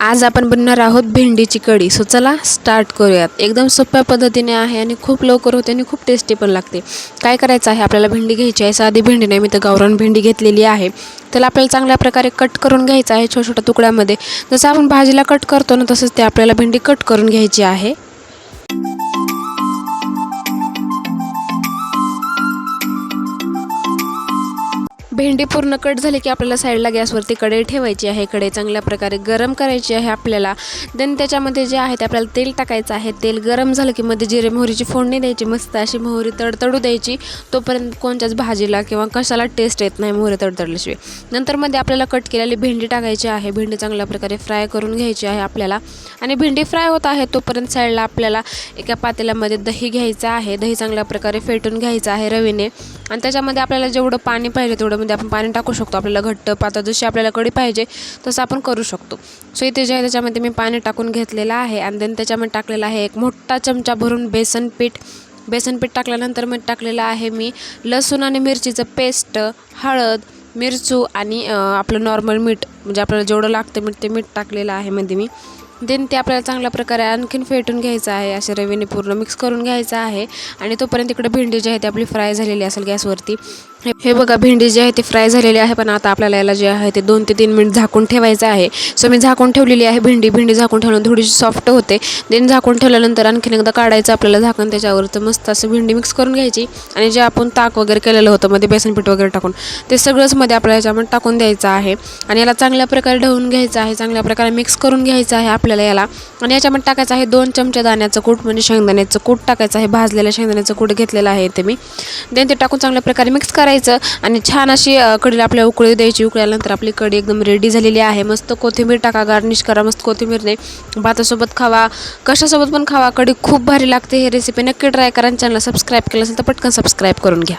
आज आपण बनणार आहोत भेंडीची कढी. सो चला स्टार्ट करूयात. एकदम सोप्या पद्धतीने आहे आणि खूप लवकर होते आणि खूप टेस्टी पण लागते. काय करायचं आहे? आपल्याला भेंडी घ्यायची आहे. साधी भेंडी नाही. मी तर गावरान भेंडी घेतलेली आहे. त्याला आपल्याला चांगल्या प्रकारे कट करून घ्यायचं आहे. छोट्या छोट्या तुकड्यामध्ये. जसं आपण भाजीला कट करतो ना तसंच ते आपल्याला भेंडी कट करून घ्यायची आहे. भेंडी पूर्ण कट झाली की आपल्याला साईडला गॅसवरती कढई ठेवायची आहे. कढई चांगल्या प्रकारे गरम करायची आहे आपल्याला. देन त्याच्यामध्ये जे आहे ते आपल्याला तेल टाकायचं आहे. तेल गरम झालं की मध्ये जिरे मोहरीची फोडणी द्यायची मस्त अशी मोहरी तडतडू द्यायची. तोपर्यंत कोणत्याच भाजीला किंवा कशाला टेस्ट येत नाही मोहरी तडतडल्याशिवाय. नंतर मध्ये आपल्याला कट केलेली भेंडी टाकायची आहे. भेंडी चांगल्या प्रकारे फ्राय करून घ्यायची आहे आपल्याला. आणि भेंडी फ्राय होत आहे तोपर्यंत साईडला आपल्याला एका पातेल्यामध्ये दही घ्यायचं आहे. दही चांगल्या प्रकारे फेटून घ्यायचं आहे रवीने. आणि त्याच्यामध्ये आपल्याला जेवढं पाणी पाहिजे तेवढं म्हणजे मध्ये आपण पाणी टाकू शकतो. आपल्याला घट्ट पातळ जशी आपल्याला कढी पाहिजे तसं आपण करू शकतो. सो इथे जे आहे त्याच्यामध्ये मी पाणी टाकून घेतलेलं आहे आणि देन त्याच्यामध्ये टाकलेलं आहे एक मोठा चमचा भरून बेसन पीठ. बेसन पीठ टाकल्यानंतर मग टाकलेलं आहे मी लसूण आणि मिरचीचं पेस्ट हळद मिरचू आणि आपलं नॉर्मल मीठ. म्हणजे आपल्याला जेवढं लागतं मीठ ते मीठ टाकलेलं आहे मध्ये मी. देन ते आपल्याला चांगल्या प्रकारे आणखीन फेटून घ्यायचं आहे. असे रवीने पूर्ण मिक्स करून घ्यायचं आहे. आणि तोपर्यंत इकडे भेंडी जी आहे ती आपली फ्राय झालेली असेल गॅसवरती. हे बघा भेंडी जी आहे ती फ्राय झालेली आहे पण आता आपल्याला याला जे आहे ते दोन ते तीन मिनिट झाकून ठेवायचं आहे. सो मी झाकून ठेवलेली आहे भेंडी. भेंडी झाकून ठेवल्यानंतर थोडीशी सॉफ्ट होते. देन झाकून ठेवल्यानंतर आणखीन एकदा काढायचं आपल्याला झाकण. त्याच्यावर तर मस्त असं भेंडी मिक्स करून घ्यायची. आणि जे आपण ताक वगैरे केलेलं होतं मध्ये बेसनपीठ वगैरे टाकून ते सगळंच मध्ये आपल्याला याच्यामध्ये टाकून द्यायचं आहे. आणि याला चांगल्या प्रकारे ढवून घ्यायचं आहे. चांगल्या प्रकारे मिक्स करून घ्यायचं आहे आपल्याला याला. आणि याच्यामध्ये टाकायचं आहे दोन चमचे दाण्याचं कूट म्हणजे शेंगदाण्याचं कूट टाकायचं आहे. भाजलेलं शेंगदाण्याचं कूट घेतलेलं आहे ते मी. देन ते टाकून चांगल्या प्रकारे मिक्स करायचं आणि छान अशी कडीला आपल्या आपल्याला उकळी द्यायची. उकळल्यानंतर आपली कढी एकदम रेडी झालेली आहे. मस्त कोथिंबीर टाका गार्निश करा. मस्त कोथिंबीरने भातासोबत खावा. कशासोबत पण खावा. कढी खूप भारी लागते ही रेसिपी नक्की ट्राय करा आणि चॅनल सबस्क्राईब केलं असेल तर पटकन सबस्क्राईब करून घ्या.